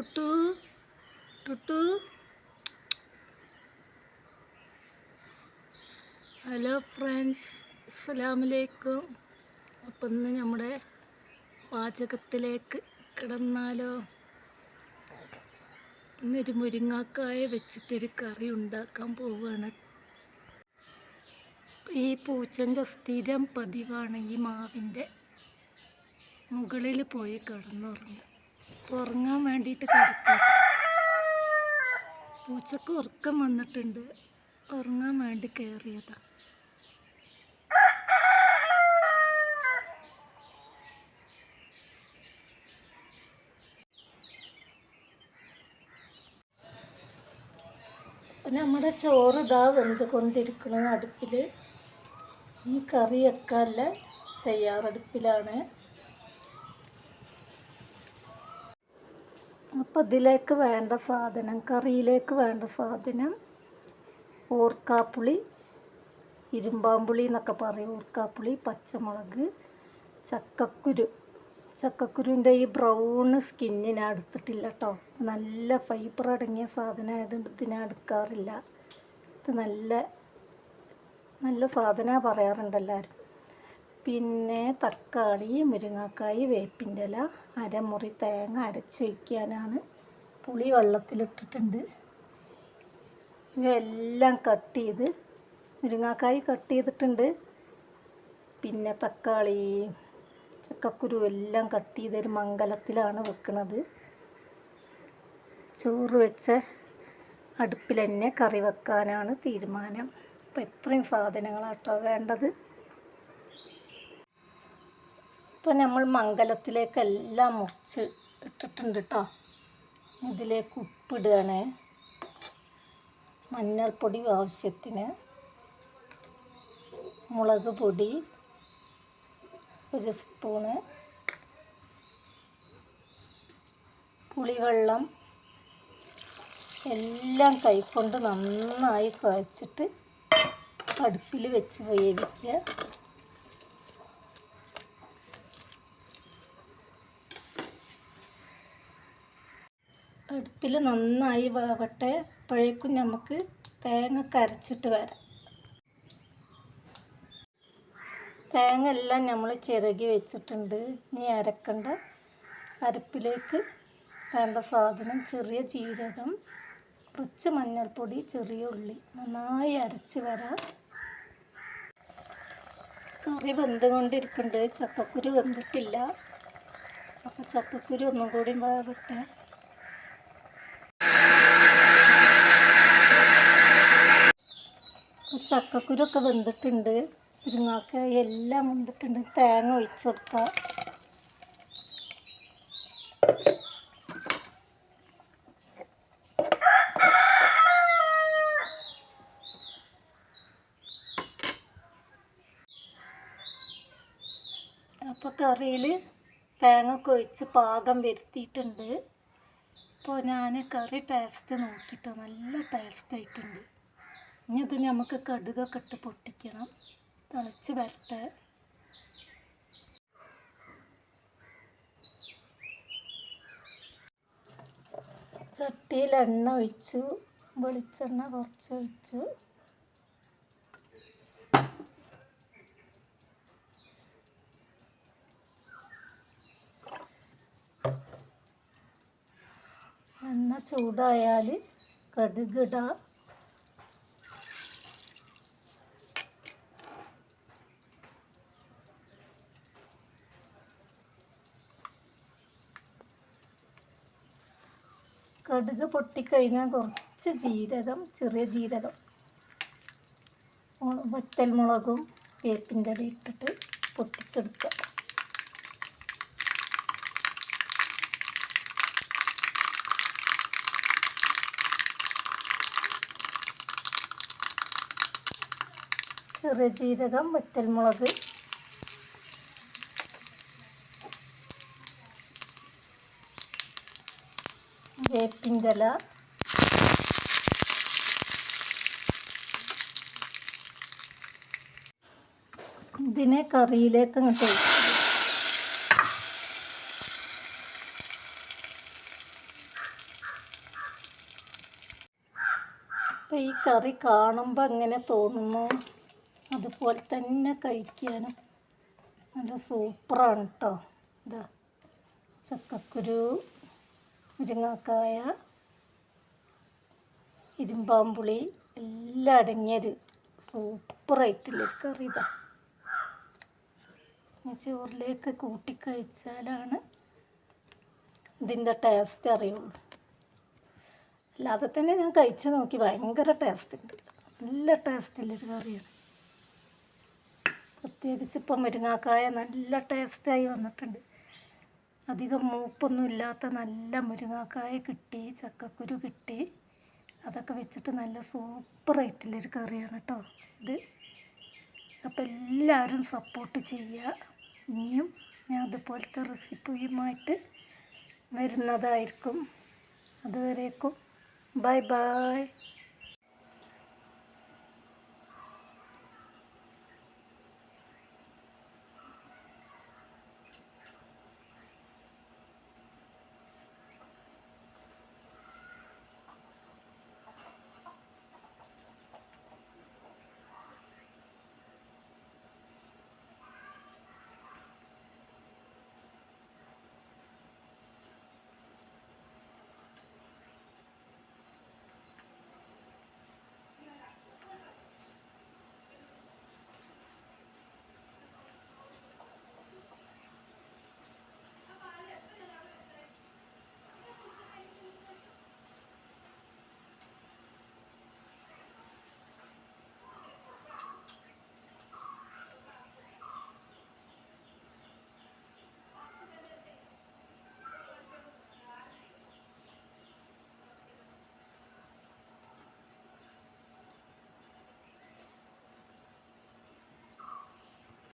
ടുട്ടു ടുട്ടു. Hello friends അസ്സലാമലൈക്കും അപ്പം ഇന്ന് നമ്മുടെ പാചകത്തിലേക്ക് കിടന്നാലോ? ഇന്നൊരു മുരിങ്ങാക്കായ വെച്ചിട്ടൊരു കറി ഉണ്ടാക്കാൻ പോവുകയാണ് ഈ പൂച്ചന്റെ സ്ഥിരം പതിവാണ് ഈ മാവിന്റെ മുകളിൽ പോയി കിടന്നുറങ്ങുക ഉറങ്ങാൻ വേണ്ടിയിട്ട് കിടക്കും പൂച്ചക്ക് ഉറക്കം വന്നിട്ടുണ്ട്. ഉറങ്ങാൻ വേണ്ടി കയറിയതാ നമ്മുടെ ചോറ് ഇതാ വെന്ത് കൊണ്ടിരിക്കണം അടുപ്പിൽ ഇനി കറി വെക്കാനുള്ള തയ്യാറെടുപ്പിലാണ്. അപ്പം ഇതിലേക്ക് വേണ്ട സാധനം കറിയിലേക്ക് വേണ്ട സാധനം ഓർക്കാപ്പുളി ഇരുമ്പാമ്പുളി എന്നൊക്കെ പറയും. ഓർക്കാപ്പുളി പച്ചമുളക് ചക്കക്കുരു. ചക്കക്കുരുവിന്റെ ഈ ബ്രൗൺ സ്കിന്നിനെ ഞാൻ എടുത്തിട്ടില്ല കേട്ടോ നല്ല ഫൈബർ അടങ്ങിയ സാധനം ആയതുകൊണ്ട് ഇത് എടുക്കാറില്ല. ഇത് നല്ല നല്ല സാധനമാണ് പറയാറുണ്ട് എല്ലാവരും. പിന്നെ തക്കാളി മുരിങ്ങാക്കായി വേപ്പിന്റെ ഇല അരമുറി തേങ്ങ അരച്ച് വയ്ക്കാനാണ് പുളി വെള്ളത്തിലിട്ടിട്ടുണ്ട്. ഇവയെല്ലാം കട്ട് ചെയ്ത് മുരിങ്ങാക്കായി കട്ട് ചെയ്തിട്ടുണ്ട്. പിന്നെ തക്കാളി ചക്കക്കുരു എല്ലാം കട്ട് ചെയ്തൊരു മംഗലത്തിലാണ് വെക്കുന്നത് ചോറ് വെച്ച അടുപ്പിൽ തന്നെ കറി വെക്കാനാണ് തീരുമാനം. അപ്പോൾ ഇത്രയും സാധനങ്ങളാട്ടോ വേണ്ടത്. ഇപ്പോൾ നമ്മൾ മംഗലത്തിലേക്കെല്ലാം മുറിച്ച് ഇട്ടിട്ടുണ്ട് കേട്ടോ ഇതിലേക്ക് ഉപ്പിടുകയാണ്. മഞ്ഞൾപ്പൊടി ആവശ്യത്തിന്. മുളക് പൊടി ഒരു സ്പൂണ്. പുളിവെള്ളം. എല്ലാം കൈക്കൊണ്ട് നന്നായി കുഴച്ചിട്ട് അടുപ്പിൽ വെച്ച് വേവിക്കുക. അടുപ്പിൽ നന്നായി വേവട്ടെ അപ്പോഴേക്കും നമുക്ക് തേങ്ങ കരച്ചിട്ട് വരാം. തേങ്ങ എല്ലാം നമ്മൾ ചിരകി വെച്ചിട്ടുണ്ട്. ഇനി അരക്കണ്ട അരപ്പിലേക്ക് വേണ്ട സാധനം ചെറിയ ജീരകം കുറച്ച് മഞ്ഞൾപ്പൊടി ചെറിയ ഉള്ളി. നന്നായി അരച്ച് വരാം. കറി വെന്തുകൊണ്ടിരിക്കുന്നുണ്ട് ചക്കക്കുരു വെന്തിട്ടില്ല. അപ്പോൾ ചക്കക്കുരു ഒന്നും കൂടി വേവട്ടെ ചക്കക്കുരൊക്കെ വെന്തിട്ടുണ്ട്. മുരിങ്ങാക്ക എല്ലാം വെന്തിട്ടുണ്ട്. തേങ്ങ ഒഴിച്ചു കൊടുക്കുക അപ്പോൾ കറിയിൽ തേങ്ങ ഒക്കെ ഒഴിച്ച് പാകം വരുത്തിയിട്ടുണ്ട്. അപ്പോൾ ഞാൻ കറി ടേസ്റ്റ് നോക്കിയിട്ട് നല്ല ടേസ്റ്റ് ആയിട്ടുണ്ട്. ഇനി ഇത് നമുക്ക് കടുകൊക്കെ ഇട്ട് പൊട്ടിക്കണം. തിളച്ച് വരട്ടെ. ചട്ടിയിൽ എണ്ണ ഒഴിച്ചു. വെളിച്ചെണ്ണ കുറച്ച് ഒഴിച്ചു. എണ്ണ ചൂടായാൽ കടുകിടാം. കടുക് പൊട്ടിക്കഴിഞ്ഞാൽ കുറച്ച് ജീരകം ചെറിയ ജീരകം വറ്റൽ മുളകും വേപ്പിന്റെ ഇല ഇട്ടിട്ട് പൊട്ടിച്ചെടുക്കുക. ചെറിയ ജീരകം വറ്റൽ വെറ്റിങ്കല ഇതിനെ കറിയിലേക്ക് അങ്ങോട്ട് ഒഴിക്കും അപ്പം ഈ കറി കാണുമ്പോൾ എങ്ങനെ തോന്നുന്നു? അതുപോലെ തന്നെ കഴിക്കാനും നല്ല സൂപ്പറാണ് കേട്ടോ ഇതാ ചക്കക്കുരു. മുരിങ്ങക്കായ ഇരുമ്പാമ്പുളി എല്ലാം അടങ്ങിയൊരു സൂപ്പറായിട്ടുള്ളൊരു കറി ഇതാ ചോറിലേക്ക് ചോറിലേക്ക് കൂട്ടിക്കഴിച്ചാലാണ് ഇതിന്റെ ടേസ്റ്റ് അറിയുള്ളൂ. അല്ലാതെ തന്നെ ഞാൻ കഴിച്ചു നോക്കി ഭയങ്കര ടേസ്റ്റ് ഉണ്ട്. നല്ല ടേസ്റ്റുള്ളൊരു കറിയാണ്. പ്രത്യേകിച്ച് ഇപ്പം മുരിങ്ങാക്കായ നല്ല ടേസ്റ്റായി വന്നിട്ടുണ്ട്. അധികം മൂപ്പൊന്നും ഇല്ലാത്ത നല്ല മുരിങ്ങാക്കായ കിട്ടി ചക്കക്കുരു കിട്ടി. അതൊക്കെ വെച്ചിട്ട് നല്ല സൂപ്പർ ആയിട്ടുള്ളൊരു കറിയാണ് കേട്ടോ ഇത്. അപ്പോൾ എല്ലാവരും സപ്പോർട്ട് ചെയ്യുക ഇനിയും ഞാൻ അതുപോലത്തെ റെസിപ്പിയുമായിട്ട് വരുന്നതായിരിക്കും. അതുവരേക്കും. Bye bye